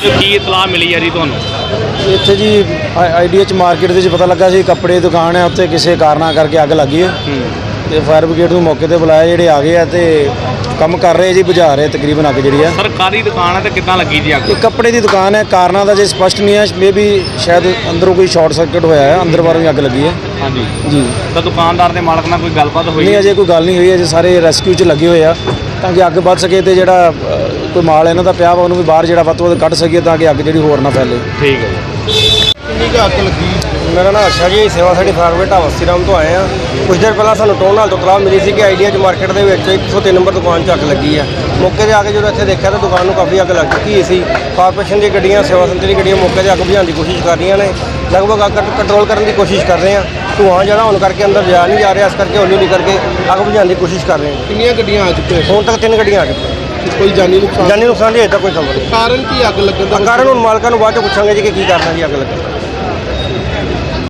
ਕੀ ਇਤਲਾਹ ਮਿਲੀ ਹੈ ਜੀ ਤੁਹਾਨੂੰ? ਇੱਥੇ ਜੀ ਆਈਡੀਐਚ ਮਾਰਕੀਟ ਦੇ ਵਿੱਚ ਪਤਾ ਲੱਗਾ ਸੀ ਕੱਪੜੇ ਦੀ ਦੁਕਾਨ ਹੈ ਉੱਤੇ ਕਿਸੇ ਕਾਰਨਾਂ ਕਰਕੇ ਅੱਗ ਲੱਗੀ ਹੈ। ਤੇ ਫਾਇਰ ਬ੍ਰਿਗੇਡ ਨੂੰ ਮੌਕੇ ਤੇ ਬੁਲਾਇਆ ਜਿਹੜੇ ਆ ਗਏ ਆ ਤੇ ਕੰਮ ਕਰ ਰਹੇ ਜੀ ਬੁਝਾ ਰਹੇ ਤਕਰੀਬਨ ਅੱਗ ਜਿਹੜੀ ਆ ਸਰਕਾਰੀ ਦੁਕਾਨ ਹੈ ਤੇ ਕਿੱਦਾਂ ਲੱਗੀ ਜੀ ਅੱਗ? ਇਹ ਕੱਪੜੇ ਦੀ ਦੁਕਾਨ ਹੈ ਕਾਰਨਾਂ ਦਾ ਜੇ ਸਪਸ਼ਟ ਨਹੀਂ ਹੈ ਮੇਬੀ ਸ਼ਾਇਦ ਅੰਦਰੋਂ ਕੋਈ ਸ਼ਾਰਟ ਸਰਕਟ ਹੋਇਆ ਹੈ ਅੰਦਰ ਬਾਹਰੋਂ ਹੀ ਅੱਗ ਲੱਗੀ ਹੈ। ਹਾਂਜੀ। ਜੀ। ਤਾਂ ਦੁਕਾਨਦਾਰ ਦੇ ਮਾਲਕ ਨਾਲ ਕੋਈ ਗੱਲਬਾਤ ਹੋਈ ਨਹੀਂ? ਅਜੇ ਕੋਈ ਗੱਲ ਨਹੀਂ ਹੋਈ ਅਜੇ ਸਾਰੇ ਰੈਸਕਿਊ 'ਚ ਲੱਗੇ ਹੋਏ ਆ ਤਾਂ ਕਿ ਅੱਗ ਵੱਧ ਸਕੇ ਤੇ ਜਿਹੜਾ ਕੋਈ ਮਾਲ ਇਹਨਾਂ ਦਾ ਪਿਆ ਵਾ ਉਹਨੂੰ ਵੀ ਬਾਹਰ ਜਿਹੜਾ ਵੱਧ ਤੋਂ ਵੱਧ ਕੱਢ ਸਕੀਏ ਤਾਂ ਕਿ ਅੱਗ ਜਿਹੜੀ ਹੋਰ ਨਾ ਫੈਲੇ। ਠੀਕ ਹੈ ਜੀ। ਕਿੰਨੀ ਕੁ ਅੱਗ ਲੱਗੀ? ਮੇਰਾ ਨਾਮ ਅਕਸ਼ਾ ਜੀ ਸੇਵਾ ਸਾਡੀ ਫਾਰਮੇਟ ਹਵਸੀ ਰਾਮ ਤੋਂ ਆਏ ਆ ਕੁਝ ਦਿਨ ਪਹਿਲਾਂ ਸਾਨੂੰ ਟੋਨ ਨਾਲ ਤੋਂ ਤਲਾਹ ਮਿਲੀ ਸੀ ਕਿ ਆਈਡੀਆ ਚ ਮਾਰਕੀਟ ਦੇ ਵਿੱਚ 103 ਨੰਬਰ ਦੁਕਾਨ 'ਚ ਅੱਗ ਲੱਗੀ ਆ। ਮੌਕੇ ਤੇ ਆ ਕੇ ਜਦੋਂ ਇੱਥੇ ਦੇਖਿਆ ਤਾਂ ਦੁਕਾਨ ਨੂੰ ਕਾਫੀ ਅੱਗ ਲੱਗ ਚੁੱਕੀ ਸੀ। ਕਾਰਪੋਰੇਸ਼ਨ ਦੀਆਂ ਗੱਡੀਆਂ ਸੇਵਾ ਸੰਤਰੀ ਦੀਆਂ ਗੱਡੀਆਂ ਮੌਕੇ ਤੇ ਅੱਗ ਬੁਝਾਉਣ ਦੀ ਕੋਸ਼ਿਸ਼ ਕਰ ਰਹੀਆਂ ਨੇ। ਲਗਭਗ ਅੱਗ ਕੰਟਰੋਲ ਕਰਨ ਦੀ ਕੋਸ਼ਿਸ਼ ਕਰ ਰਹੇ ਆ ਧੂਆਂ ਜਿਹੜਾ ਹੋਣ ਕਰਕੇ ਅੰਦਰ ਜਾ ਨਹੀਂ ਜਾ ਰਿਹਾ ਇਸ ਕਰਕੇ ਹੌਲੀ ਹੌਲੀ ਕਰਕੇ ਅੱਗ ਬੁਝਾਉਣ ਦੀ ਕੋਸ਼ਿਸ਼ ਕਰ ਰਹੇ ਕਿੰਨੀਆਂ ਗੱਡੀਆਂ ਆ ਚੁੱਕੀਆਂ? ਹੁਣ ਤੱਕ ਤਿੰਨ ਗੱਡੀਆਂ ਆ ਚੁੱਕੀਆਂ। ਕੋਈ ਜਾਨੀ ਨੁਕਸਾਨ? ਜਾਨੀ ਨੁਕਸਾਨ ਦੀ ਅਜੇ ਤੱਕ ਕੋਈ ਖਬਰ ਨਹੀਂ। ਕਾਰਨ ਕੀ ਅੱਗ ਲੱਗਣ ਦਾ ਕਾਰਨ ਹੁਣ ਮਾਲਕਾਂ ਨੂੰ ਬਾਅਦ ਚ ਪੁੱਛਾਂਗੇ ਜੀ ਕਿ ਕੀ ਕਰਨਾ ਜੀ ਅੱਗ ਲੱਗੀ